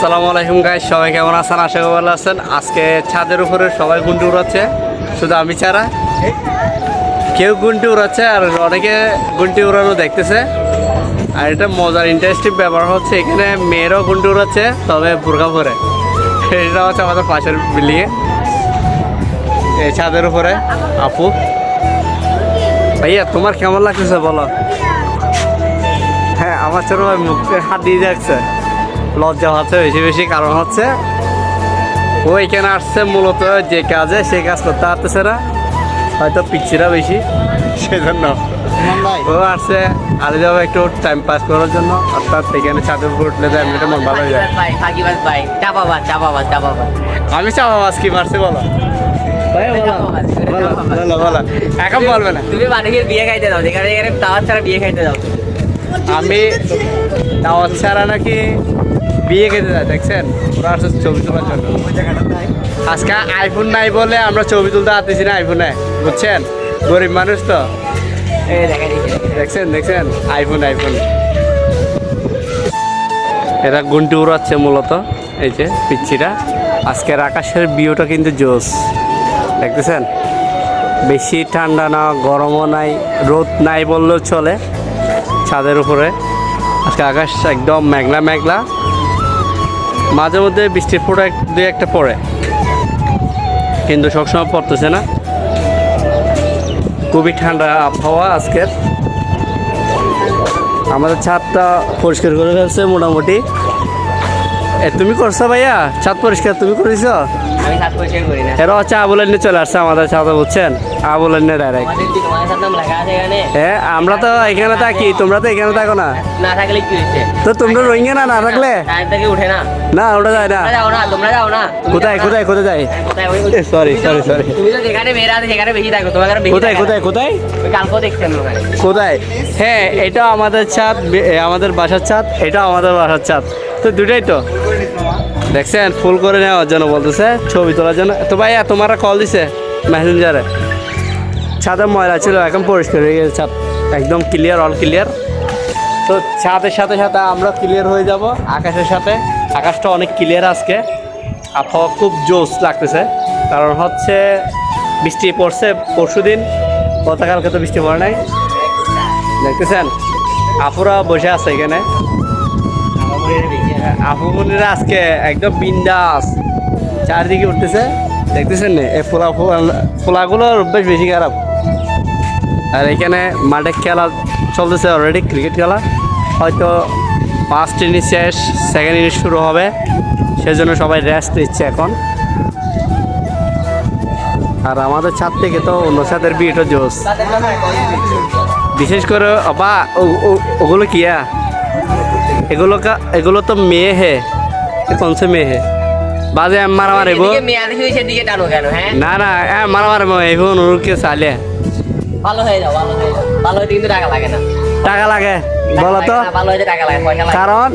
আসসালামু আলাইকুম গাইস সবাই কেমন আছেন? আশা করি ভালো আছেন। আজকে ছাদের উপরে সবাই গুন্ডি উড়াচ্ছে। শুধু আমি ছাড়া। কেউ গুন্টি উড়াচ্ছে আর অনেকে গুন্টি উড়ানো দেখতেছে। আর এটা মজার ইন্টারেস্টিং ব্যাপার হচ্ছে এখানে মেয়েরাও গুন্টি উড়াচ্ছে, তবে বোরকা পরে। এটা হচ্ছে আমাদের পাশের বিল্ডিংয়ে। এই ছাদের উপরে। আপু। ভাইয়া, তোমার কেমন লাগতেছে বলো? হ্যাঁ আমার ছোট ভাই মুখে হাত দিয়ে যাচ্ছে লজ্জা হচ্ছে বেশি বেশি কারণ হচ্ছে ও এখানে আসছে মূলত যে কাজে সে কাজ করতে পারতেছে না। হয়তো পিচ্ছিরা বেশি। সেজন্য। ও আসছে আলাদাভাবে একটু টাইম পাস করার জন্য। অর্থাৎ এখানে ছাদের উপর উঠলে তো এমনিতে মন ভালো হয়ে যায়। ভাই ফাঁকিবাজ ভাই চাপাবাজ চাপাবাজ চাপাবাজ। আমি চাবো আজ কি মারছি বলো? ভাইয়া বলো বলো বলো বলো এখন বলবে না। তুমি মানুষের বিয়ে খাইতে দাও যেখানে যেখানে তাওয়ার ছাড়া বিয়ে খাইতে দাও। আমি দাওয়াত ছাড়া নাকি বিয়ে খেতে যায় দেখছেন? ওরা আসছে ছবি তোলার জন্য। আজকে আইফোন নাই বলে আমরা ছবি তুলতে পারতেছি না আইফোনে বুঝছেন? গরিব মানুষ তো। দেখছেন দেখছেন? আইফোন আইফোন এরা গুন্টি উড়াচ্ছে মূলত এই যে পিচ্ছিরা। আজকের আকাশের ভিউটা কিন্তু জোস দেখতেছেন? বেশি ঠান্ডা না গরমও নাই রোদ নাই বললেও চলে ছাদের উপরে। আজকে আকাশ একদম মেঘলা মেঘলা। মাঝে মধ্যে বৃষ্টির ফোঁটা এক- দুই একটা পড়ে। কিন্তু সবসময় পড়তেছে না। খুবই ঠান্ডা আবহাওয়া আজকের আমাদের ছাদটা পরিষ্কার করে ফেলছে মোটামুটি। এ তুমি করছ ভাইয়া? ছাদ পরিষ্কার তুমি করেছ? এরা হচ্ছে আবুলের নিয়ে চলে আসছে আমাদের ছাদে বুঝছেন? ডাইরেক্ট হ্যাঁ আমরা তো এখানে থাকি তোমরা তো এখানে থাকো না। না থাকলে কি হয়েছে? তো তোমরা রোহিঙ্গা না না থাকলে? উঠে না। না ওটা যায় না। যাও না তোমরা যাও না। কোথায় যাও কোথায় কোথায় যায় কোথায় ওই- এ, তুমি তো- sorry, sorry. তুমি তো যেখানে মেয়েরা আছে সেখানে বেশি থাকো। তোমার বেশি কোথায় কোথায় কোথায়? কালকেও দেখছেন কোথায়? হ্যাঁ এটা আমাদের ছাদ আমাদের বাসার ছাদ এটা আমাদের বাসার ছাদ। তো দুটাই তো। দেখছেন ফুল করে নেওয়ার জন্য বলতেছে ছবি তোলার জন্য। তো ভাইয়া তোমারা কল দিছে মেসেঞ্জারে ছাদে ময়লা ছিল, এখন পরিষ্কার হয়ে গেছে ছাদ। একদম ক্লিয়ার অল ক্লিয়ার তো ছাদের সাথে সাথে আমরা ক্লিয়ার হয়ে যাব আকাশের সাথে। আকাশটা অনেক ক্লিয়ার আজকে। আবহাওয়া খুব জোস লাগতেছে। কারণ হচ্ছে বৃষ্টি পড়ছে পরশু দিন গতকালকে তো বৃষ্টি পড়ে নাই। দেখতেছেন? আপুরা বসে আছে এখানে। আপু বোনেরা আজকে একদম বিন্দাস। চারদিকে উঠতেছে। দেখতেছেন না? এই ফোলা ফোলা- ফোলাগুলোর বেশ বেশি খারাপ। আর এখানে মাঠে খেলা চলতেছে অলরেডি ক্রিকেট খেলা। হয়তো ফার্স্ট ইনিংস শেষ সেকেন্ড ইনিংস শুরু হবে। সেজন্য সবাই রেস্ট নিচ্ছে এখন। আর আমাদের ছাদ থেকে তো অন্য ছাদের বিয়েটা জোস। বিশেষ করে বা ওগুলো কিয়া এগুলো কা- এগুলো তো মেয়ে হে। কোন সে মেয়ে হে? বাজে মারা মারিব এদিকে মেয়ে আছে সেদিকে টানো কেন হ্যাঁ? না না এ মারা মারিব এখন ওরকে চালে। ভালো হয়ে যাও ভালো হয়ে যাও। ভালো হইতে কিন্তু টাকা লাগে না। টাকা লাগে বলো তো? ভালো হইতে টাকা লাগে। কারণ?